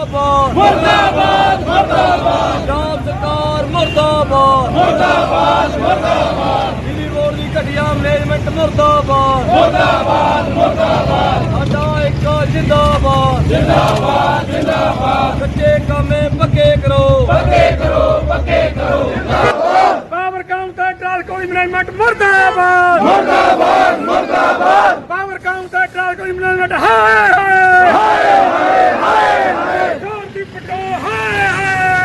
ਮੁਰਦਾਬਾਦ। ਮੁਰਦਾਬਾਦ ਮੁਰਦਾਬਾਦ। ਪੰਜਾਬ ਸਰਕਾਰ ਮੁਰਦਾਬਾਦ। ਮੁਰਦਾਬਾਦ ਮੁਰਦਾਬਾਦ। ਬਿਜਲੀ ਬੋਰਡ ਦੀ ਘਟੀਆ ਮੈਨੇਜਮੈਂਟ ਮੁਰਦਾਬਾਦ। ਮੁਰਦਾਬਾਦ ਮੁਰਦਾਬਾਦ। ਸਾਡਾ ਇੱਕ ਜਿੰਦਾਬਾਦ। ਜਿੰਦਾਬਾਦ ਜਿੰਦਾਬਾਦ। ਕੱਚੇ ਕਾਮੇ ਪੱਕੇ ਕਰੋ। ਪੱਕੇ ਕਰੋ ਪੱਕੇ ਕਰੋ। ਪਾਵਰ ਕਾਊਂਟਰ ਟਰਾਂਸਪੋਰਟ ਮੈਨੇਜਮੈਂਟ ਮਰਦਾਬਾਦ। ਮਰਦਾਬਾਦ ਮਰਦਾਬਾਦ। ਪਾਵਰ ਕਾਊਂਟਰ ਟਰਾਂਸਪੋਰਟ ਮੈਨੇਜਮੈਂਟ ਹਾਏ ਹਾਏ ਹਾਏ ਹਾਏ ਹਾਏ ਸ਼ਾਂਤੀ ਪਟੋ ਹਾਏ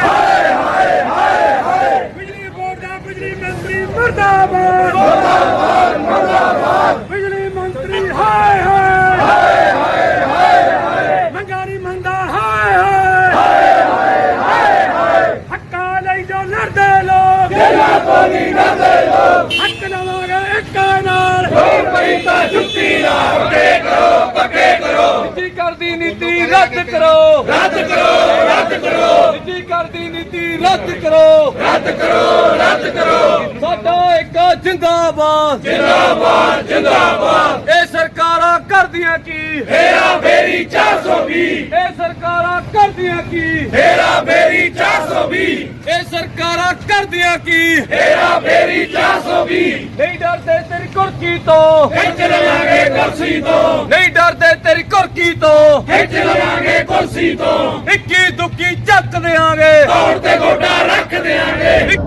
ਹਾਏ ਹਾਏ ਹਾਏ ਹਾਏ ਬਿਜਲੀ ਬੋਰਡ ਦਾ ਬਿਜਲੀ ਮੰਤਰੀ ਮਰਦਾਬਾਦ ਮਰਦਾਬਾਦ ਮਰਦਾਬਾਦ ਬਿਜਲੀ ਮੰਤਰੀ ਹਾਏ ਹਾਏ ਹਾਏ ਹਾਏ ਹਾਏ ਮੰਗਾਰੀ ਮੰਦਾ ਹਾਏ ਹਾਏ ਹਾਏ ਹਾਏ ਹੱਕਾਂ ਲਈ ਜੋ ਲੜਦੇ ਲੋਕ ਹੱਕ ਲਵਾਂਗੇ ਇੱਕ ਨਾਲ ਨਿੱਜੀ ਕਰਦੀ ਰੱਦ ਕਰੋ। ਰੱਦ ਕਰੋ ਰੱਦ ਕਰੋ। ਨਿੱਜੀ ਕਰਦੀ ਨੀਤੀ ਰੱਦ ਕਰੋ। ਰੱਦ ਕਰੋ ਰੱਦ ਕਰੋ। ਸਾਡਾ ਇੱਕ ਜਿੰਦਾਬਾਦ। ਜਿੰਦਾਬਾਦ ਜਿੰਦਾਬਾਦ। ਇਹ ਸਰਕਾਰਾਂ ਕਰਦੀਆਂ ਕੀ? ਹੇਰਾ ਫੇਰੀ 420 ਇਹ ਸਰਕਾਰਾਂ ਕਰਦੀਆਂ ਕੀ? ਹੇਰਾ ਫੇਰੀ 420 ਇਹ ਸਰਕਾਰਾਂ ਕਰਦੀਆਂ ਕੀ? ਹੇਰਾ ਫੇਰੀ 420 ਨਹੀਂ ਡਰਦੇ ਤੇਰੀ ਕੁਰਕੀ ਤੋਂ। ਖਿੱਚ ਲਵਾਂਗੇ ਕੁਰਸੀ ਤੋਂ। ਨਹੀਂ ਡਰਦੇ ਤੇਰੀ ਕੁਰਕੀ ਤੋਂ। ਖਿੱਚ ਲਵਾਂਗੇ ਕੁਰਸੀ ਤੋਂ। ਇੱਕੀ ਦੁੱਕੀ ਚੱਕ ਦੇਾਂਗੇ ਦੌੜ ਤੇ ਗੋਡਾ ਰੱਖ ਦੇਾਂਗੇ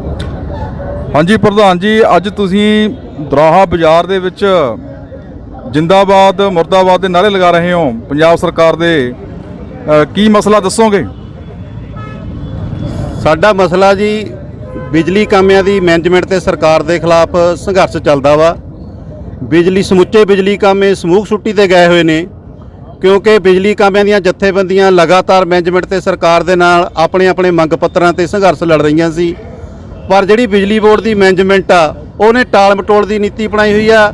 ਹਾਂਜੀ ਪ੍ਰਧਾਨ ਜੀ ਅੱਜ ਤੁਸੀਂ ਦਰਾਹਾ ਬਾਜ਼ਾਰ ਦੇ ਵਿੱਚ ਜਿੰਦਾਬਾਦ ਮੁਰਦਾਬਾਦ ਦੇ ਨਾਰੇ ਲਗਾ ਰਹੇ ਹੋ ਪੰਜਾਬ ਸਰਕਾਰ ਦੇ। ਕੀ ਮਸਲਾ ਦੱਸੋਗੇ? ਸਾਡਾ ਮਸਲਾ ਜੀ ਬਿਜਲੀ ਕਾਮਿਆਂ ਦੀ ਮੈਨੇਜਮੈਂਟ ਤੇ ਸਰਕਾਰ ਦੇ ਖਿਲਾਫ ਸੰਘਰਸ਼ ਚੱਲਦਾ ਵਾ। ਬਿਜਲੀ, ਸਮੁੱਚੇ ਬਿਜਲੀ ਕਾਮੇ ਸਮੂਹ ਛੁੱਟੀ ਤੇ ਗਏ ਹੋਏ ਨੇ, ਕਿਉਂਕਿ ਬਿਜਲੀ ਕਾਮਿਆਂ ਦੀਆਂ ਜਥੇਬੰਦੀਆਂ ਲਗਾਤਾਰ ਮੈਨੇਜਮੈਂਟ ਤੇ ਸਰਕਾਰ ਦੇ ਨਾਲ ਆਪਣੇ ਆਪਣੇ ਮੰਗ ਪੱਤਰਾਂ ਤੇ ਸੰਘਰਸ਼ ਲੜ ਰਹੀਆਂ ਸੀ। ਪਰ ਜਿਹੜੀ ਬਿਜਲੀ ਬੋਰਡ ਦੀ ਮੈਨੇਜਮੈਂਟ ਆ, ਉਹਨੇ ਟਾਲ ਮਟੋਲ ਦੀ ਨੀਤੀ ਬਣਾਈ ਹੋਈ ਆ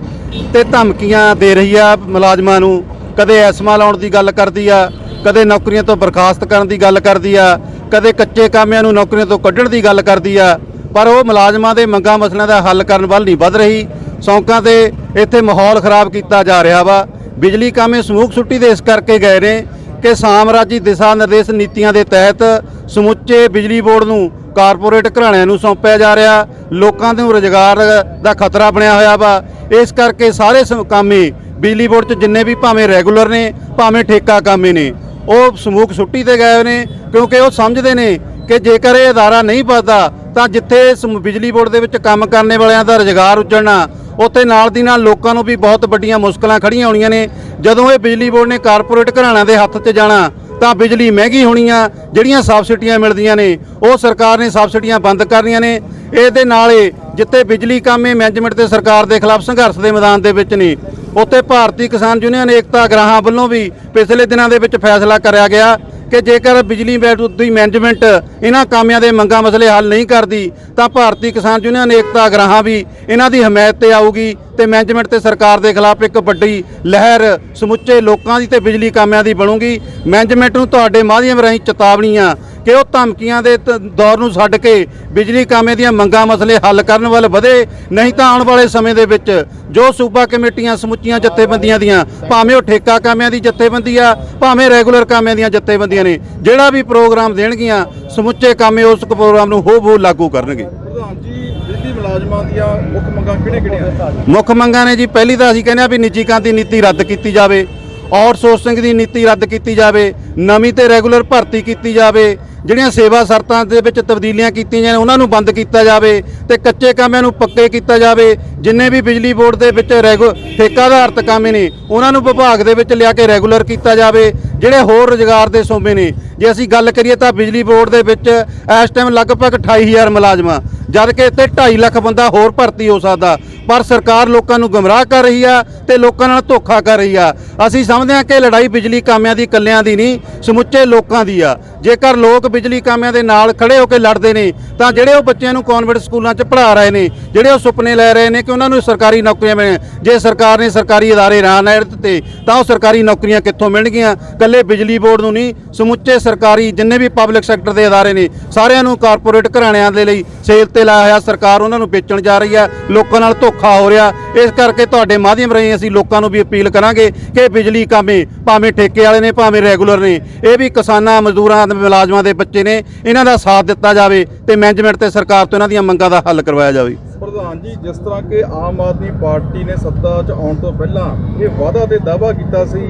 ਤੇ ਧਮਕੀਆਂ ਦੇ ਰਹੀ ਆ ਮੁਲਾਜ਼ਮਾਂ ਨੂੰ। ਕਦੇ ਐਸਮਾ ਲਾਉਣ ਦੀ ਗੱਲ ਕਰਦੀ ਆ, ਕਦੇ ਨੌਕਰੀਆਂ ਤੋਂ ਬਰਖਾਸਤ ਕਰਨ ਦੀ ਗੱਲ ਕਰਦੀ ਆ ਕਦੇ ਕੱਚੇ ਕਾਮਿਆਂ ਨੂੰ ਨੌਕਰੀਆਂ ਤੋਂ ਕੱਢਣ ਦੀ ਗੱਲ ਕਰਦੀ ਆ, ਪਰ ਉਹ ਮੁਲਾਜ਼ਮਾਂ ਦੇ ਮੰਗਾਂ ਮਸਲਿਆਂ ਦਾ ਹੱਲ ਕਰਨ ਵੱਲ ਨਹੀਂ ਵੱਧ ਰਹੀ। ਸੌਂਕਾਂ ਤੇ ਇੱਥੇ ਮਾਹੌਲ ਖਰਾਬ ਕੀਤਾ ਜਾ ਰਿਹਾ ਵਾ। ਬਿਜਲੀ ਕਾਮੇ ਸਮੂਹ ਛੁੱਟੀ ਦੇ ਇਸ ਕਰਕੇ ਗਏ ਨੇ ਕਿ ਸਾਮਰਾਜੀ ਦਿਸ਼ਾ ਨਿਰਦੇਸ਼ ਨੀਤੀਆਂ ਦੇ ਤਹਿਤ ਸਮੁੱਚੇ ਬਿਜਲੀ ਬੋਰਡ ਨੂੰ ਕਾਰਪੋਰੇਟ ਘਰਾਣਿਆਂ ਨੂੰ ਸੌਂਪਿਆ ਜਾ ਰਿਹਾ। ਲੋਕਾਂ ਨੂੰ ਰੁਜ਼ਗਾਰ ਦਾ ਖਤਰਾ ਬਣਿਆ ਹੋਇਆ ਵਾ। ਇਸ ਕਰਕੇ ਸਾਰੇ ਸਮ- ਕਾਮੇ ਬਿਜਲੀ ਬੋਰਡ 'ਚ ਜਿੰਨੇ ਵੀ ਭਾਵੇਂ ਰੈਗੂਲਰ ਨੇ, ਭਾਵੇਂ ਠੇਕਾ ਕਾਮੇ ਨੇ ਉਹ ਸਮੂਹ ਛੁੱਟੀ ਤੇ ਗਏ ਹੋਏ ਨੇ, ਕਿਉਂਕਿ ਉਹ ਸਮਝਦੇ ਨੇ ਕਿ ਜੇਕਰ ਇਹ ਅਦਾਰਾ ਨਹੀਂ ਵੱਧਦਾ ਤਾਂ ਜਿੱਥੇ ਸਮ- ਬਿਜਲੀ ਬੋਰਡ ਦੇ ਵਿੱਚ ਕੰਮ ਕਰਨ ਵਾਲਿਆਂ ਦਾ ਰੁਜ਼ਗਾਰ ਉੱਜੜਨਾ ਉੱਥੇ ਨਾਲ ਦੀ ਨਾਲ ਲੋਕਾਂ ਨੂੰ ਵੀ ਬਹੁਤ ਵੱਡੀਆਂ ਮੁਸ਼ਕਲਾਂ ਖੜੀਆਂ ਹੋਣੀਆਂ ਨੇ। ਜਦੋਂ ਇਹ ਬਿਜਲੀ ਬੋਰਡ ਨੇ ਕਾਰਪੋਰੇਟ ਘਰਾਣਿਆਂ ਦੇ ਹੱਥ 'ਚ ਜਾਣਾ, ਤਾਂ ਬਿਜਲੀ ਮਹਿੰਗੀ ਹੋਣੀ ਆ ਜਿਹੜੀਆਂ ਸਬਸਿਡੀਆਂ ਮਿਲਦੀਆਂ ਨੇ, ਉਹ ਸਰਕਾਰ ਨੇ ਸਬਸਿਡੀਆਂ ਬੰਦ ਕਰਨੀਆਂ ਨੇ। ਇਹਦੇ ਨਾਲੇ ਹੀ ਜਿੱਥੇ ਬਿਜਲੀ ਕਾਮੇ ਮੈਨੇਜਮੈਂਟ ਤੇ ਸਰਕਾਰ ਦੇ ਖਿਲਾਫ ਸੰਘਰਸ਼ ਦੇ ਮੈਦਾਨ ਦੇ ਵਿੱਚ ਨੇ ਉੱਥੇ ਭਾਰਤੀ ਕਿਸਾਨ ਯੂਨੀਅਨ ਏਕਤਾ ਗ੍ਰਾਹਾਂ ਵੱਲੋਂ ਵੀ ਪਿਛਲੇ ਦਿਨਾਂ ਦੇ ਵਿੱਚ ਫੈਸਲਾ ਕਰਿਆ ਗਿਆ ਕਿ ਜੇਕਰ ਬਿਜਲੀ ਬੋਰਡ ਦੀ ਮੈਨੇਜਮੈਂਟ ਇਹਨਾਂ ਕਾਮਿਆਂ ਦੇ ਮੰਗਾਂ ਮਸਲੇ ਹੱਲ ਨਹੀਂ ਕਰਦੀ, ਤਾਂ ਭਾਰਤੀ ਕਿਸਾਨ ਯੂਨੀਅਨ ਏਕਤਾ ਗ੍ਰਾਹਾਂ ਵੀ ਇਹਨਾਂ ਦੀ ਹਮਾਇਤ ਤੇ ਆਊਗੀ ਤੇ ਮੈਨੇਜਮੈਂਟ ਤੇ ਸਰਕਾਰ ਦੇ ਖਿਲਾਫ ਇੱਕ ਵੱਡੀ ਲਹਿਰ ਸਮੁੱਚੇ ਲੋਕਾਂ ਦੀ ਤੇ ਬਿਜਲੀ ਕਾਮਿਆਂ ਦੀ ਬਣੂਗੀ। ਮੈਨੇਜਮੈਂਟ ਨੂੰ ਤੁਹਾਡੇ ਮਾਧਿਅਮ ਰਾਹੀਂ ਚੇਤਾਵਨੀ ਆ ਕਿ ਉਹ ਧਮਕੀਆਂ ਦੇ ਦੌਰ ਨੂੰ ਛੱਡ ਕੇ ਬਿਜਲੀ ਕਾਮੇ ਦੀਆਂ ਮੰਗਾਂ ਮਸਲੇ ਹੱਲ ਕਰਨ ਵੱਲ ਵਧੇ ਨਹੀਂ ਤਾਂ ਆਉਣ ਵਾਲੇ ਸਮੇਂ ਦੇ ਵਿੱਚ ਜੋ ਸੂਬਾ ਕਮੇਟੀਆਂ ਸਮੁੱਚੀਆਂ ਜਥੇਬੰਦੀਆਂ ਦੀਆਂ ਭਾਵੇਂ ਉਹ ਠੇਕਾ ਕਾਮਿਆਂ ਦੀ ਜਥੇਬੰਦੀ ਆ ਭਾਵੇਂ ਰੈਗੂਲਰ ਕਾਮਿਆਂ ਦੀਆਂ ਜਥੇਬੰਦੀਆਂ ਨੇ ਜਿਹੜਾ ਵੀ ਪ੍ਰੋਗਰਾਮ ਦੇਣਗੀਆਂ ਸਮੁੱਚੇ ਕਾਮੇ ਉਸ ਪ੍ਰੋਗਰਾਮ ਨੂੰ ਹੋ ਹੋ ਲਾਗੂ ਕਰਨਗੇ। ਪ੍ਰਧਾਨ ਜੀ ਬਿਜਲੀ ਮੁਲਾਜ਼ਮਾਂ ਦੀਆਂ ਮੁੱਖ ਮੰਗਾਂ ਕਿਹੜੇ-ਕਿਹੜੀਆਂ ਮੁੱਖ ਮੰਗਾਂ ਨੇ ਜੀ ਪਹਿਲੀ ਤਾਂ ਅਸੀਂ ਕਹਿੰਦੇ ਆ ਵੀ ਨਿੱਜੀਕਾਂ ਦੀ ਨੀਤੀ ਰੱਦ ਕੀਤੀ ਜਾਵੇ ਆਊਟਸੋਰਸਿੰਗ ਦੀ ਨੀਤੀ ਰੱਦ ਕੀਤੀ ਜਾਵੇ ਨਵੀਂ ਤੇ ਰੈਗੂਲਰ ਭਰਤੀ ਕੀਤੀ ਜਾਵੇ ਜਿਹੜੀਆਂ ਸੇਵਾ ਸ਼ਰਤਾਂ ਦੇ ਵਿੱਚ ਤਬਦੀਲੀਆਂ ਕੀਤੀਆਂ ਜਾਣ, ਉਹਨਾਂ ਨੂੰ ਬੰਦ ਕੀਤਾ ਜਾਵੇ ਤੇ ਕੱਚੇ ਕਾਮਿਆਂ ਨੂੰ ਪੱਕੇ ਕੀਤਾ ਜਾਵੇ, ਜਿੰਨੇ ਵੀ ਬਿਜਲੀ ਬੋਰਡ ਦੇ ਵਿੱਚ ਰੈਗੂ ਠੇਕਾ ਆਧਾਰਿਤ ਕਾਮੇ ਨੇ, ਉਹਨਾਂ ਨੂੰ ਵਿਭਾਗ ਦੇ ਵਿੱਚ ਲਿਆ ਕੇ ਰੈਗੂਲਰ ਕੀਤਾ ਜਾਵੇ, ਜਿਹੜੇ ਹੋਰ ਰੁਜ਼ਗਾਰ ਦੇ ਸੋਮੇ ਨੇ। ਜੇ ਅਸੀਂ ਗੱਲ ਕਰੀਏ ਤਾਂ ਬਿਜਲੀ ਬੋਰਡ ਦੇ ਵਿੱਚ ਇਸ ਟਾਈਮ ਲਗਭਗ 28000 ਮੁਲਾਜ਼ਮਾਂ, ਜਦ ਕਿ ਇੱਥੇ 2.5 ਲੱਖ ਬੰਦਾ ਹੋਰ ਭਰਤੀ ਹੋ ਸਕਦਾ। ਪਰ ਸਰਕਾਰ ਲੋਕਾਂ ਨੂੰ ਗਮਰਾਹ ਕਰ ਰਹੀ ਆ ਤੇ ਲੋਕਾਂ ਨਾਲ ਧੋਖਾ ਕਰ ਰਹੀ ਆ ਅਸੀਂ ਸਮਝਦੇ ਹਾਂ ਕਿ ਲੜਾਈ ਬਿਜਲੀ ਕਾਮਿਆਂ ਦੀ ਇਕੱਲਿਆਂ ਦੀ ਨਹੀਂ ਸਮੁੱਚੇ ਲੋਕਾਂ ਦੀ ਆ ਜੇਕਰ ਲੋਕ ਬਿਜਲੀ ਕਾਮਿਆਂ ਦੇ ਨਾਲ ਖੜੇ ਹੋ ਕੇ ਲੜਦੇ ਨੇ ਤਾਂ ਜਿਹੜੇ ਉਹ ਬੱਚਿਆਂ ਨੂੰ ਕਨਵੈਂਟ ਸਕੂਲਾਂ 'ਚ ਪੜ੍ਹਾ ਰਹੇ ਨੇ ਜਿਹੜੇ ਉਹ ਸੁਪਨੇ ਲੈ ਰਹੇ ਨੇ ਕਿ ਉਹਨਾਂ ਨੂੰ ਸਰਕਾਰੀ ਨੌਕਰੀਆਂ ਮਿਲਣ ਜੇ ਸਰਕਾਰ ਨੇ ਸਰਕਾਰੀ ادارے ਨਾ ਨਾ ਦਿੱਤੇ ਤਾਂ ਉਹ ਸਰਕਾਰੀ ਨੌਕਰੀਆਂ ਕਿੱਥੋਂ ਮਿਲਣਗੀਆਂ ਕੱਲੇ ਬਿਜਲੀ ਬੋਰਡ ਨੂੰ ਨਹੀਂ ਸਮੁੱਚੇ ਸਰਕਾਰੀ ਜਿੰਨੇ ਵੀ ਪਬਲਿਕ ਸੈਕਟਰ ਦੇ ادارے ਨੇ ਸਾਰਿਆਂ ਨੂੰ ਕਾਰਪੋਰੇਟ ਘਰਾਣਿਆਂ ਦੇ ਲਈ ਸੇਲ ਤੇ ਲਾਇਆ ਹੋਇਆ ਸਰਕਾਰ ਉਹਨਾਂ ਨੂੰ ਵੇਚਣ ਜਾ ਰਹੀ ਆ ਲੋਕਾਂ ਨਾਲ ਧੋਖਾ ਔਖਾ ਹੋ ਰਿਹਾ। ਇਸ ਕਰਕੇ ਤੁਹਾਡੇ ਮਾਧਿਅਮ ਰਾਹੀਂ ਅਸੀਂ ਲੋਕਾਂ ਨੂੰ ਵੀ ਅਪੀਲ ਕਰਾਂਗੇ ਕਿ ਬਿਜਲੀ ਕਾਮੇ ਭਾਵੇਂ ਠੇਕੇ ਵਾਲੇ ਨੇ, ਭਾਵੇਂ ਰੈਗੂਲਰ ਨੇ, ਇਹ ਵੀ ਕਿਸਾਨਾਂ, ਮਜ਼ਦੂਰਾਂ ਤੇ ਮੁਲਾਜ਼ਮਾਂ ਦੇ ਬੱਚੇ ਨੇ, ਇਹਨਾਂ ਦਾ ਸਾਥ ਦਿੱਤਾ ਜਾਵੇ ਤੇ ਮੈਨੇਜਮੈਂਟ ਤੇ ਸਰਕਾਰ ਤੋਂ ਇਹਨਾਂ ਦੀਆਂ ਮੰਗਾਂ ਦਾ ਹੱਲ ਕਰਵਾਇਆ ਜਾਵੇ। ਪ੍ਰਧਾਨ ਜੀ, ਜਿਸ ਤਰ੍ਹਾਂ ਕਿ ਆਮ ਆਦਮੀ ਪਾਰਟੀ ਨੇ ਸੱਤਾ 'ਚ ਆਉਣ ਤੋਂ ਪਹਿਲਾਂ ਇਹ ਵਾਅਦਾ ਤੇ ਦਾਅਵਾ ਕੀਤਾ ਸੀ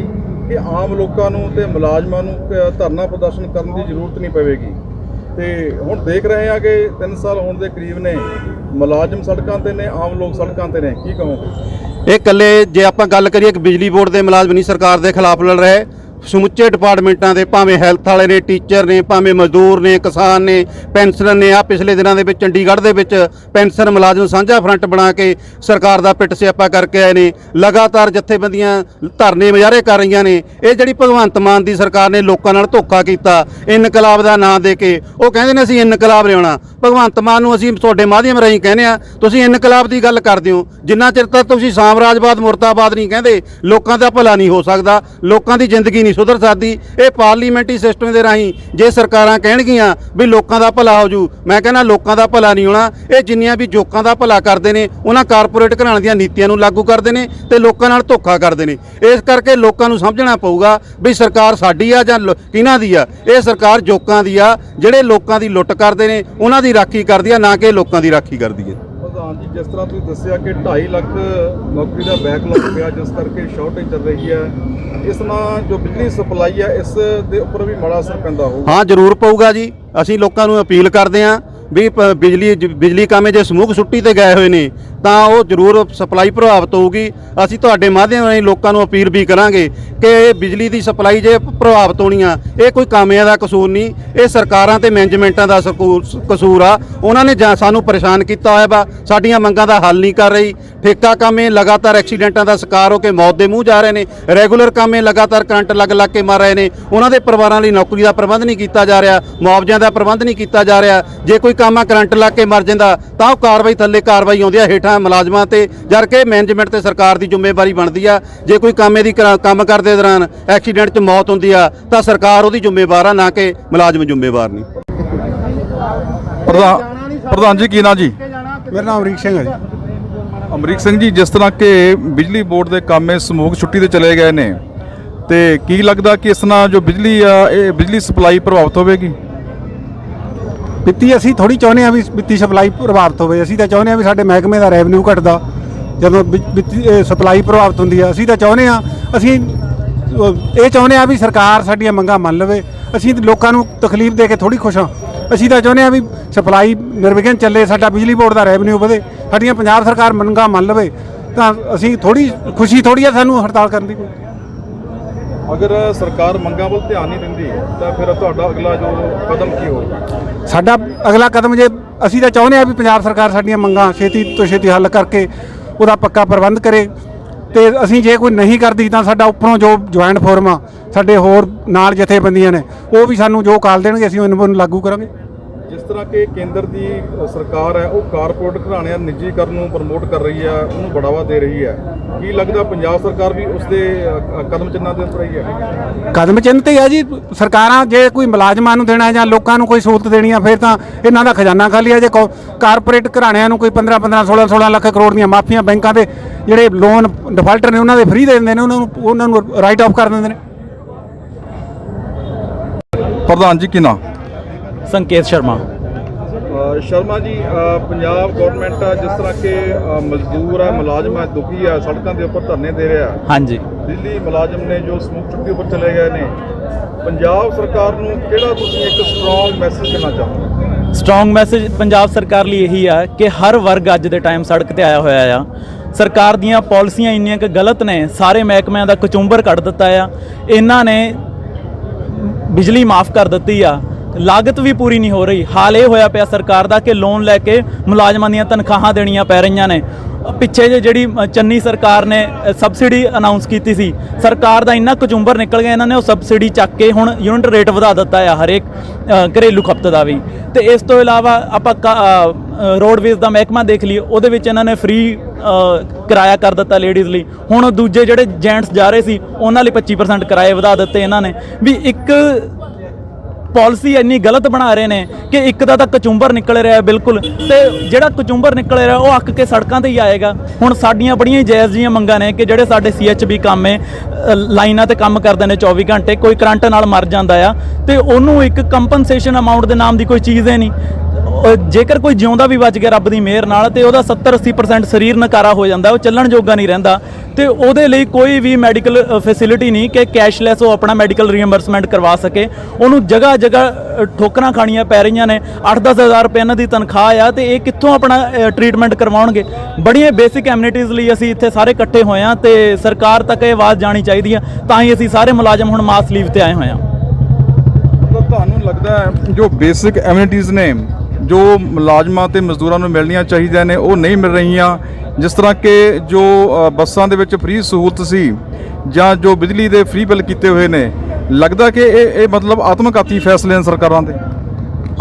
ਕਿ ਆਮ ਲੋਕਾਂ ਨੂੰ ਤੇ ਮੁਲਾਜ਼ਮਾਂ ਨੂੰ ਧਰਨਾ ਪ੍ਰਦਰਸ਼ਨ ਕਰਨ ਦੀ ਜ਼ਰੂਰਤ ਨਹੀਂ ਪਵੇਗੀ। ਤੇ ਹੁਣ ਦੇਖ ਰਹੇ ਹਾਂ ਕਿ 3 ਸਾਲ ਹੋਣ ਦੇ ਕਰੀਬ ਨੇ, ਮੁਲਾਜ਼ਮ ਸੜਕਾਂ ਤੇ ਨੇ, ਆਮ ਲੋਕ ਸੜਕਾਂ ਤੇ ਨੇ, ਕੀ ਕਹੋਗੇ? ਇਹ ਇਕੱਲੇ ਜੇ ਆਪਾਂ ਗੱਲ ਕਰੀਏ ਕਿ ਬਿਜਲੀ ਬੋਰਡ ਦੇ ਮੁਲਾਜ਼ਮ ਨਹੀਂ, ਸਰਕਾਰ ਦੇ ਖਿਲਾਫ ਲੜ ਰਹੇ। ਸਮੁੱਚੇ ਡਿਪਾਰਟਮੈਂਟਾਂ ਦੇ ਭਾਵੇਂ ਹੈਲਥ ਵਾਲੇ ਨੇ, ਟੀਚਰ ਨੇ, ਭਾਵੇਂ ਮਜ਼ਦੂਰ ਨੇ, ਕਿਸਾਨ ਨੇ, ਪੈਨਸ਼ਨਰ ਨੇ ਆ ਪਿਛਲੇ ਦਿਨਾਂ ਦੇ ਵਿੱਚ, ਚੰਡੀਗੜ੍ਹ ਦੇ ਵਿੱਚ ਪੈਨਸ਼ਨ ਮੁਲਾਜ਼ਮ ਸਾਂਝਾ ਫਰੰਟ ਬਣਾ ਕੇ ਸਰਕਾਰ ਦਾ ਪਿੱਟ ਸਿਆਪਾ ਕਰਕੇ ਆਏ ਨੇ। ਲਗਾਤਾਰ ਜਥੇਬੰਦੀਆਂ ਧਰਨੇ ਮੁਜ਼ਾਹਰੇ ਕਰ ਰਹੀਆਂ ਨੇ। ਇਹ ਜਿਹੜੀ ਭਗਵੰਤ ਮਾਨ ਦੀ ਸਰਕਾਰ ਨੇ ਲੋਕਾਂ ਨਾਲ ਧੋਖਾ ਕੀਤਾ, ਇਨਕਲਾਬ ਦਾ ਨਾਂ ਦੇ ਕੇ, ਉਹ ਕਹਿੰਦੇ ਨੇ ਅਸੀਂ ਇਨਕਲਾਬ ਲਿਆਉਣਾ ਭਗਵੰਤ ਮਾਨ ਨੂੰ ਅਸੀਂ ਤੁਹਾਡੇ ਮਾਧਿਅਮ ਰਾਹੀਂ ਕਹਿੰਦੇ ਆ ਤੁਸੀਂ ਇਨਕਲਾਬ ਦੀ ਗੱਲ ਕਰਦੇ ਹੋ ਜਿੰਨਾ ਚਿਰ ਤੱਕ ਤੁਸੀਂ ਸਾਮਰਾਜਵਾਦ, ਮੁਰਦਾਬਾਦ ਨਹੀਂ ਕਹਿੰਦੇ, ਲੋਕਾਂ ਦਾ ਭਲਾ ਨਹੀਂ ਹੋ ਸਕਦਾ, ਲੋਕਾਂ ਦੀ ਜ਼ਿੰਦਗੀ ਨਹੀਂ ਸੁਧਰ ਸਕਦੀ। ਇਹ ਪਾਰਲੀਮੈਂਟਰੀ ਸਿਸਟਮ ਦੇ ਰਾਹੀਂ ਜੇ ਸਰਕਾਰਾਂ ਕਹਿਣਗੀਆਂ ਵੀ ਲੋਕਾਂ ਦਾ ਭਲਾ ਹੋ ਜੂ, ਮੈਂ ਕਹਿੰਦਾ ਲੋਕਾਂ ਦਾ ਭਲਾ ਨਹੀਂ ਹੋਣਾ। ਇਹ ਜਿੰਨੀਆਂ ਵੀ ਜੋਕਾਂ ਦਾ ਭਲਾ ਕਰਦੇ ਨੇ, ਉਹਨਾਂ ਕਾਰਪੋਰੇਟ ਘਰਾਣੇ ਦੀਆਂ ਨੀਤੀਆਂ ਨੂੰ ਲਾਗੂ ਕਰਦੇ ਨੇ ਤੇ ਲੋਕਾਂ ਨਾਲ ਧੋਖਾ ਕਰਦੇ ਨੇ। ਇਸ ਕਰਕੇ ਲੋਕਾਂ ਨੂੰ ਸਮਝਣਾ ਪਊਗਾ ਵੀ ਸਰਕਾਰ ਸਾਡੀ ਆ ਜਾਂ ਲੋ- ਕਿਹਨਾਂ ਦੀ ਆ। ਇਹ ਸਰਕਾਰ ਜੋਕਾਂ ਦੀ ਆ, ਜਿਹੜੇ ਲੋਕਾਂ ਦੀ ਲੁੱਟ ਕਰਦੇ ਨੇ, ਉਹਨਾਂ ਦੀ ਰਾਖੀ ਕਰਦੀ ਆ, ਨਾ ਕਿ ਲੋਕਾਂ ਦੀ ਰਾਖੀ ਕਰਦੀ ਹੈ ਪ੍ਰਧਾਨ ਜੀ ਜਿਸ ਤਰ੍ਹਾਂ ਤੁਸੀਂ ਦੱਸਿਆ ਕਿ 2.5 ਲੱਖ ਨੌਕਰੀ ਦਾ ਬੈਕਲੌਗ ਪਿਆ, ਜਿਸ ਕਰਕੇ ਸ਼ਾਰਟੇਜ ਚੱਲ ਰਹੀ ਹੈ। ਇਸ ਨਾਲ ਜੋ ਬਿਜਲੀ ਸਪਲਾਈ ਹੈ, ਇਸ ਦੇ ਉੱਪਰ ਵੀ ਮਾੜਾ ਅਸਰ ਪੈਂਦਾ ਹੋਊਗਾ। ਹਾਂ, ਜ਼ਰੂਰ ਪਊਗਾ ਜੀ। ਅਸੀਂ ਲੋਕਾਂ ਨੂੰ ਅਪੀਲ ਕਰਦੇ ਹਾਂ ਵੀ ਬਿਜਲੀ ਬਿਜਲੀ ਕਾਮੇ ਜੇ ਸਮੂਹ ਸੁੱਟੀ ਤੇ ਗਏ ਹੋਏ ਨੇ ਤਾਂ ਉਹ ਜ਼ਰੂਰ ਸਪਲਾਈ ਪ੍ਰਭਾਵਿਤ ਹੋਊਗੀ। ਅਸੀਂ ਤੁਹਾਡੇ ਮਾਧਿਅਮ ਰਾਹੀਂ ਲੋਕਾਂ ਨੂੰ ਅਪੀਲ ਵੀ ਕਰਾਂਗੇ ਕਿ ਇਹ ਬਿਜਲੀ ਦੀ ਸਪਲਾਈ ਜੇ ਪ੍ਰਭਾਵਿਤ ਹੋਣੀ ਆ, ਇਹ ਕੋਈ ਕਾਮਿਆਂ ਦਾ ਕਸੂਰ ਨਹੀਂ, ਇਹ ਸਰਕਾਰਾਂ ਤੇ ਮੈਨੇਜਮੈਂਟਾਂ ਦਾ ਸਕੂ- ਕਸੂਰ ਆ। ਉਹਨਾਂ ਨੇ ਜਾਂ ਸਾਨੂੰ ਪਰੇਸ਼ਾਨ ਕੀਤਾ ਹੋਇਆ ਵਾ, ਸਾਡੀਆਂ ਮੰਗਾਂ ਦਾ ਹੱਲ ਨਹੀਂ ਕਰ ਰਹੀ। ਠੇਕਾ ਕੰਮੇ ਲਗਾਤਾਰ ਐਕਸੀਡੈਂਟਾਂ ਦਾ ਸ਼ਿਕਾਰ ਹੋ ਕੇ ਮੌਤ ਦੇ ਮੂੰਹ ਜਾ ਰਹੇ ਨੇ। ਰੈਗੂਲਰ ਕੰਮੇ ਲਗਾਤਾਰ ਕਰੰਟ ਲੱਗ ਲੱਗ ਕੇ ਮਰ ਰਹੇ ਨੇ। ਉਹਨਾਂ ਦੇ ਪਰਿਵਾਰਾਂ ਲਈ ਨੌਕਰੀ ਦਾ ਪ੍ਰਬੰਧ ਨਹੀਂ ਕੀਤਾ ਜਾ ਰਿਹਾ, ਮੁਆਵਜ਼ਿਆਂ ਦਾ ਪ੍ਰਬੰਧ ਨਹੀਂ ਕੀਤਾ ਜਾ ਰਿਹਾ। ਜੇ ਕੋਈ ਕਾਮਾ ਕਰੰਟ ਲੱਗ ਕੇ ਮਰ ਜਾਂਦਾ, ਤਾਂ ਉਹ ਕਾਰਵਾਈ ਥੱਲੇ ਕਾਰਵਾਈ ਆਉਂਦੀ ਆ, ਹੇਠਾਂ ਮੁਲਾਜ਼ਮਾਂ ਤੇ ਜਦ ਕਿ ਮੈਨੇਜਮੈਂਟ ਤੇ ਸਰਕਾਰ ਦੀ ਜ਼ਿੰਮੇਵਾਰੀ ਬਣਦੀ ਆ। ਜੇ ਕੋਈ ਕਾਮੇ ਦੀ ਕਰਾ- ਕੰਮ ਕਰਦੇ ਦੌਰਾਨ ਐਕਸੀਡੈਂਟ 'ਚ ਮੌਤ ਹੁੰਦੀ ਆ ਤਾਂ ਸਰਕਾਰ ਉਹਦੀ ਜ਼ਿੰਮੇਵਾਰ ਆ ਨਾ ਕਿ ਮੁਲਾਜ਼ਮ ਜ਼ਿੰਮੇਵਾਰ ਨਹੀਂ। ਪ੍ਰਧਾਨ ਪ੍ਰਧਾਨ ਜੀ ਕੀ ਨਾਂ ਜੀ? ਮੇਰਾ ਨਾਮ ਅਮਰੀਕ ਸਿੰਘ ਹੈ ਜੀ। ਅਮਰੀਕ ਸਿੰਘ ਜੀ ਜਿਸ ਤਰ੍ਹਾਂ ਕਿ ਬਿਜਲੀ ਬੋਰਡ ਦੇ ਕੰਮੇ ਸਮੂਹ ਛੁੱਟੀ ਤੇ ਚਲੇ ਗਏ ਨੇ ਤੇ ਕੀ ਲੱਗਦਾ ਕਿ ਇਸ ਨਾਲ ਜੋ ਬਿਜਲੀ ਆ ਇਹ ਬਿਜਲੀ ਸਪਲਾਈ ਪ੍ਰਭਾਵਿਤ ਹੋਵੇਗੀ? ਵਿੱਤੀ ਅਸੀਂ ਥੋੜੀ ਚਾਹੁੰਦੇ ਆ ਵੀ ਵਿੱਤੀ ਸਪਲਾਈ ਪ੍ਰਭਾਵਿਤ ਹੋਵੇ। ਅਸੀਂ ਤਾਂ ਚਾਹੁੰਦੇ ਆ ਵੀ ਸਾਡੇ ਮਹਿਕਮੇ ਦਾ ਰੈਵਨਿਊ ਘਟਦਾ, ਜਦੋਂ ਵਿ- ਵਿੱਤੀ ਸਪਲਾਈ ਪ੍ਰਭਾਵਿਤ ਹੁੰਦੀ ਆ। ਅਸੀਂ ਤਾਂ ਚਾਹੁੰਦੇ ਆ ਅਸੀਂ ਇਹ ਚਾਹੁੰਦੇ ਆ ਵੀ ਸਰਕਾਰ ਸਾਡੀਆਂ ਮੰਗਾਂ ਮੰਨ ਲਵੇ। ਅਸੀਂ ਲੋਕਾਂ ਨੂੰ ਤਕਲੀਫ ਦੇ ਕੇ ਥੋੜੀ ਖੁਸ਼ ਹਾਂ। ਅਸੀਂ ਤਾਂ ਚਾਹੁੰਦੇ ਆ ਵੀ ਸਪਲਾਈ ਨਿਰਵਿਘਨ ਚੱਲੇ, ਸਾਡਾ ਬਿਜਲੀ ਬੋਰਡ ਦਾ ਰੈਵਨਿਊ ਵਧੇ, ਸਾਡੀਆਂ ਪੰਜਾਬ ਸਰਕਾਰ ਮੰਗਾਂ ਮੰਨ ਲਵੇ, ਤਾਂ ਅਸੀਂ ਥੋੜੀ ਖੁਸ਼ੀ ਥੋੜੀ ਆ ਸਾਨੂੰ ਹੜਤਾਲ ਕਰਨ ਦੀ। ਕੋਈ ਅਗਰ ਸਰਕਾਰ ਮੰਗਾਂ ਵੱਲ ਧਿਆਨ ਨਹੀਂ ਦਿੰਦੀ, ਤਾਂ ਫਿਰ ਤੁਹਾਡਾ ਅਗਲਾ ਜੋ ਕਦਮ ਕੀ ਹੋਵੇਗਾ ਸਾਡਾ ਅਗਲਾ ਕਦਮ ਜੇ ਅਸੀਂ ਤਾਂ ਚਾਹੁੰਦੇ ਆ ਵੀ ਪੰਜਾਬ ਸਰਕਾਰ ਸਾਡੀਆਂ ਮੰਗਾਂ ਛੇਤੀ ਤੋਂ ਛੇਤੀ ਹੱਲ ਕਰਕੇ ਉਹਦਾ ਪੱਕਾ ਪ੍ਰਬੰਧ ਕਰੇ ਤੇ ਅਸੀਂ ਜੇ ਕੋਈ ਨਹੀਂ ਕਰਦੀ ਤਾਂ ਸਾਡਾ ਉੱਪਰੋਂ ਜੋ ਜੁਆਇੰਟ ਫੋਰਮ ਆ, ਸਾਡੇ ਹੋਰ ਨਾਲ ਜਥੇਬੰਦੀਆਂ ਨੇ, ਉਹ ਵੀ ਸਾਨੂੰ ਜੋ ਕਾਲ ਦੇਣਗੇ, ਅਸੀਂ ਉਹਨਾਂ ਨੂੰ ਲਾਗੂ ਕਰਾਂਗੇ। ਜਿਸ ਤਰ੍ਹਾਂ ਕਿ ਕੇਂਦਰ ਦੀ ਸਰਕਾਰ ਹੈ ਉਹ ਕਾਰਪੋਰੇਟ ਘਰਾਣਿਆਂ ਨਿੱਜੀਕਰਨ ਨੂੰ ਪ੍ਰਮੋਟ ਕਰ ਰਹੀ ਹੈ ਉਹਨੂੰ ਬੜਾਵਾ ਦੇ ਰਹੀ ਹੈ। ਕੀ ਲੱਗਦਾ ਪੰਜਾਬ ਸਰਕਾਰ ਵੀ ਉਸ ਦੇ ਕਦਮ ਚਿੰਨ੍ਹਾਂ ਦੇ ਉੱਪਰ ਰਹੀ ਹੈ? ਕਦਮ ਚਿੰਨ੍ਹ ਤੇ ਆ ਜੀ। ਸਰਕਾਰਾਂ ਜੇ ਕੋਈ ਮੁਲਾਜ਼ਮਾਂ ਨੂੰ ਦੇਣਾ ਜਾਂ ਲੋਕਾਂ ਨੂੰ ਕੋਈ ਸਹੂਲਤ ਦੇਣੀ ਆ ਫਿਰ ਤਾਂ ਇਹਨਾਂ ਦਾ ਖਜ਼ਾਨਾ ਖਾਲੀ ਆ ਜੇ ਕਾਰਪੋਰੇਟ ਘਰਾਣਿਆਂ ਨੂੰ ਕੋਈ 15 15 16 16 ਲੱਖ ਕਰੋੜ ਦੀਆਂ ਮਾਫੀਆਂ ਬੈਂਕਾਂ ਦੇ ਜਿਹੜੇ ਲੋਨ ਡਿਫਾਲਟਰ ਨੇ ਉਹਨਾਂ ਦੇ ਫ੍ਰੀ ਦੇ ਦਿੰਦੇ ਨੇ ਉਹਨਾਂ ਨੂੰ ਉਹਨਾਂ ਨੂੰ ਰਾਈਟ ਆਫ ਕਰ ਦਿੰਦੇ ਨੇ। ਪ੍ਰਧਾਨ ਜੀ ਕੀ ਨਾਂ ਸੰਕੇਤ ਸ਼ਰਮਾ। ਸ਼ਰਮਾ ਜੀ ਪੰਜਾਬ ਗਵਰਨਮੈਂਟ ਜਿਸ ਤਰ੍ਹਾਂ ਕਿ ਮਜ਼ਦੂਰ ਹੈ ਮੁਲਾਜ਼ਮ ਹੈ ਦੁਖੀ ਹੈ ਸੜਕਾਂ ਦੇ ਉੱਪਰ ਧਰਨੇ ਦੇ ਰਿਹਾ। ਹਾਂਜੀ। ਦਿੱਲੀ ਮੁਲਾਜ਼ਮ ਨੇ ਜੋ ਸਮੂਹ ਛੁੱਟੀ ਉੱਪਰ ਚਲੇ ਗਏ ਨੇ। ਪੰਜਾਬ ਸਰਕਾਰ ਨੂੰ ਕਿਹੜਾ ਤੁਸੀਂ ਇੱਕ ਸਟਰੋਂਗ ਮੈਸੇਜ ਦੇਣਾ ਚਾਹੋਗੇ? ਸਟਰੋਂਗ ਮੈਸੇਜ ਪੰਜਾਬ ਸਰਕਾਰ ਲਈ ਇਹੀ ਆ ਕਿ ਹਰ ਵਰਗ ਅੱਜ ਦੇ ਟਾਈਮ ਸੜਕ ਤੇ ਆਇਆ ਹੋਇਆ ਆ। ਸਰਕਾਰ ਦੀਆਂ ਪਾਲਿਸੀਆਂ ਇੰਨੀਆਂ ਕਿ ਗਲਤ ਨੇ ਸਾਰੇ ਮਹਿਕਮਿਆਂ ਦਾ ਕਚੁੰਬਰ ਕੱਢ ਦਿੱਤਾ ਆ। ਇਹਨਾਂ ਨੇ ਬਿਜਲੀ ਮਾਫ ਕਰ ਦਿੱਤੀ ਆ। ਲਾਗਤ ਵੀ ਪੂਰੀ ਨਹੀਂ ਹੋ ਰਹੀ। ਹਾਲ ਇਹ ਹੋਇਆ ਪਿਆ ਸਰਕਾਰ ਦਾ ਕਿ ਲੋਨ ਲੈ ਕੇ ਮੁਲਾਜ਼ਮਾਂ ਦੀਆਂ ਤਨਖਾਹਾਂ ਦੇਣੀਆਂ ਪੈ ਰਹੀਆਂ ਨੇ। ਪਿੱਛੇ ਜੇ ਜਿਹੜੀ ਚੰਨੀ ਸਰਕਾਰ ਨੇ ਸਬਸਿਡੀ ਅਨਾਉਂਸ ਕੀਤੀ ਸੀ, ਸਰਕਾਰ ਦਾ ਇੰਨਾ ਕਚੁੰਬਰ ਨਿਕਲ ਗਿਆ ਇਹਨਾਂ ਨੇ ਉਹ ਸਬਸਿਡੀ ਚੱਕ ਕੇ ਹੁਣ ਯੂਨਿਟ ਰੇਟ ਵਧਾ ਦਿੱਤਾ ਆ ਹਰੇਕ ਘਰੇਲੂ ਖਪਤ ਦਾ ਵੀ। ਤੇ ਇਸ ਤੋਂ ਇਲਾਵਾ ਆਪਾਂ ਰੋਡਵੇਜ਼ ਦਾ ਮਹਿਕਮਾ ਦੇਖ ਲਈਏ, ਉਹਦੇ ਵਿੱਚ ਇਹਨਾਂ ਨੇ ਫ੍ਰੀ ਕਿਰਾਇਆ ਕਰ ਦਿੱਤਾ ਲੇਡੀਜ਼ ਲਈ। ਹੁਣ ਦੂਜੇ ਜਿਹੜੇ ਜੈਂਟਸ ਜਾ ਰਹੇ ਸੀ, ਉਹਨਾਂ ਲਈ 25% ਕਿਰਾਏ ਵਧਾ ਦਿੱਤੇ ਇਹਨਾਂ ਨੇ। ਵੀ ਇੱਕ ਪਾਲਿਸੀ ਇੰਨੀ ਗਲਤ ਬਣਾ ਰਹੇ ਨੇ ਕਿ ਇੱਕ ਦਾ ਤਾਂ ਕਚੁੰਬਰ ਨਿਕਲ ਰਿਹਾ ਬਿਲਕੁਲ ਤੇ ਜਿਹੜਾ ਕਚੁੰਬਰ ਨਿਕਲ ਰਿਹਾ ਉਹ ਅੱਕ ਕੇ ਸੜਕਾਂ ਤੇ ਹੀ ਆਏਗਾ। ਹੁਣ ਸਾਡੀਆਂ ਬੜੀਆਂ ਹੀ ਜਾਇਜ਼ ਜੀਆਂ ਮੰਗਾਂ ਨੇ ਕਿ ਜਿਹੜੇ ਸਾਡੇ ਸੀਐਚਬੀ ਕੰਮ ਹੈ ਲਾਈਨਾਂ ਤੇ ਕੰਮ ਕਰਦੇ ਨੇ 24 ਘੰਟੇ, ਕੋਈ ਕਰੰਟ ਨਾਲ ਮਰ ਜਾਂਦਾ ਆ ਤੇ ਉਹਨੂੰ ਇੱਕ ਕੰਪਨਸੇਸ਼ਨ ਅਮਾਉਂਟ ਦੇ ਨਾਮ ਦੀ ਕੋਈ ਚੀਜ਼ ਹੈ ਨਹੀਂ। ਉਹ ਜੇਕਰ ਕੋਈ ਜਿਉਂਦਾ ਵੀ ਬਚ ਗਿਆ ਰੱਬ ਦੀ ਮਿਹਰ ਨਾਲ ਤੇ ਉਹਦਾ 70 80% ਸਰੀਰ ਨਕਾਰਾ ਹੋ ਜਾਂਦਾ ਉਹ ਚੱਲਣ ਜੋਗਾ ਨਹੀਂ ਰਹਿੰਦਾ ਤੇ ਉਹਦੇ ਲਈ ਕੋਈ ਵੀ ਮੈਡੀਕਲ ਫੈਸਿਲਿਟੀ ਨਹੀਂ ਕਿ ਕੈਸ਼ਲੈਸ ਉਹ ਆਪਣਾ ਮੈਡੀਕਲ ਰੀਇੰਬਰਸਮੈਂਟ ਕਰਵਾ ਸਕੇ। ਉਹਨੂੰ ਜਗ੍ਹਾ ਜਗ੍ਹਾ ਅ, ਠੋਕਰਾਂ ਖਾਣੀਆਂ ਪੈ ਰਹੀਆਂ ਨੇ 8-10 ਹਜ਼ਾਰ ਰੁਪਏ ਇਹਨਾਂ ਦੀ ਤਨਖਾਹ ਆ ਤੇ ਇਹ ਕਿੱਥੋਂ ਆਪਣਾ ਟ੍ਰੀਟਮੈਂਟ ਕਰਵਾਉਣਗੇ? ਬੜੀਆਂ ਬੇਸਿਕ ਐਮਿਨਿਟੀਜ਼ ਲਈ ਅਸੀਂ ਇੱਥੇ ਸਾਰੇ ਇਕੱਠੇ ਹੋਏ ਆ ਤੇ ਸਰਕਾਰ ਤੱਕ ਇਹ ਆਵਾਜ਼ ਜਾਣੀ ਚਾਹੀਦੀ ਆ ਤਾਂ ਹੀ ਅਸੀਂ ਸਾਰੇ ਮੁਲਾਜ਼ਮ ਹੁਣ ਮਾਸ ਲੀਵ ਤੇ ਆਏ ਹੋਏ ਆ ਮਤਲਬ ਤੁਹਾਨੂੰ ਲੱਗਦਾ ਹੈ ਜੋ ਬੇਸਿਕ ਐਮਿਨਿਟੀਜ਼ ਨੇ ਜੋ ਮੁਲਾਜ਼ਮਾਂ ਤੇ ਮਜ਼ਦੂਰਾਂ ਨੂੰ ਮਿਲਣੀਆਂ ਚਾਹੀਦੀਆਂ ਨੇ, ਉਹ ਨਹੀਂ ਮਿਲ ਰਹੀਆਂ। ਜਿਸ ਤਰ੍ਹਾਂ ਕਿ ਜੋ ਬੱਸਾਂ ਦੇ ਵਿੱਚ ਫ੍ਰੀ ਸਹੂਲਤ ਸੀ ਜਾਂ ਜੋ ਬਿਜਲੀ ਦੇ ਫ੍ਰੀ ਬਿੱਲ ਕੀਤੇ ਹੋਏ ਨੇ, ਲੱਗਦਾ ਕਿ ਇਹ ਇਹ ਮਤਲਬ ਆਤਮਘਾਤੀ ਫੈਸਲੇ ਨੇ ਸਰਕਾਰਾਂ ਦੇ।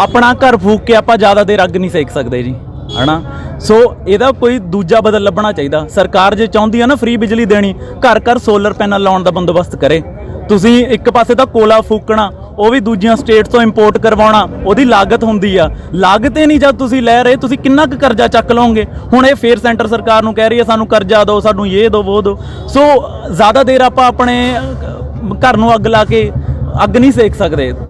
ਆਪਣਾ ਘਰ ਫੂਕ ਕੇ ਆਪਾਂ ਜ਼ਿਆਦਾ ਦੇਰ ਅੱਗ ਨਹੀਂ ਸੇਕ ਸਕਦੇ ਜੀ, ਹਨਾ? ਸੋ ਇਹਦਾ ਕੋਈ ਦੂਜਾ ਬਦਲ ਲੱਭਣਾ ਚਾਹੀਦਾ। ਸਰਕਾਰ ਜੇ ਚਾਹੁੰਦੀ ਆ ਨਾ ਫ੍ਰੀ ਬਿਜਲੀ ਦੇਣੀ ਘਰ ਘਰ ਸੋਲਰ ਪੈਨਲ ਲਾਉਣ ਦਾ ਬੰਦੋਬਸਤ ਕਰੇ। ਤੁਸੀਂ ਇੱਕ ਪਾਸੇ ਤਾਂ ਕੋਲਾ ਫੂਕਣਾ, ਉਹ ਵੀ ਦੂਜੀਆਂ ਸਟੇਟ ਤੋਂ ਇੰਪੋਰਟ ਕਰਵਾਉਣਾ, ਉਹਦੀ ਲਾਗਤ ਹੁੰਦੀ ਆ। ਲਾਗਤ ਹੀ ਨਹੀਂ ਜਦ ਤੁਸੀਂ ਲੈ ਰਹੇ, ਤੁਸੀਂ ਕਿੰਨਾ ਕੁ ਕਰਜ਼ਾ ਚੱਕ ਲਓਗੇ? ਹੁਣ ਇਹ ਫੇਰ ਸੈਂਟਰ ਸਰਕਾਰ ਨੂੰ ਕਹਿ ਰਹੀ ਹੈ ਸਾਨੂੰ ਕਰਜ਼ਾ ਦਿਓ, ਸਾਨੂੰ ਇਹ ਦਿਓ, ਉਹ ਦਿਓ। ਸੋ ਜ਼ਿਆਦਾ ਦੇਰ ਆਪਾਂ ਆਪਣੇ ਘਰ ਨੂੰ ਅੱਗ ਲਾ ਕੇ ਅੱਗ ਨਹੀਂ ਸੇਕ ਸਕਦੇ।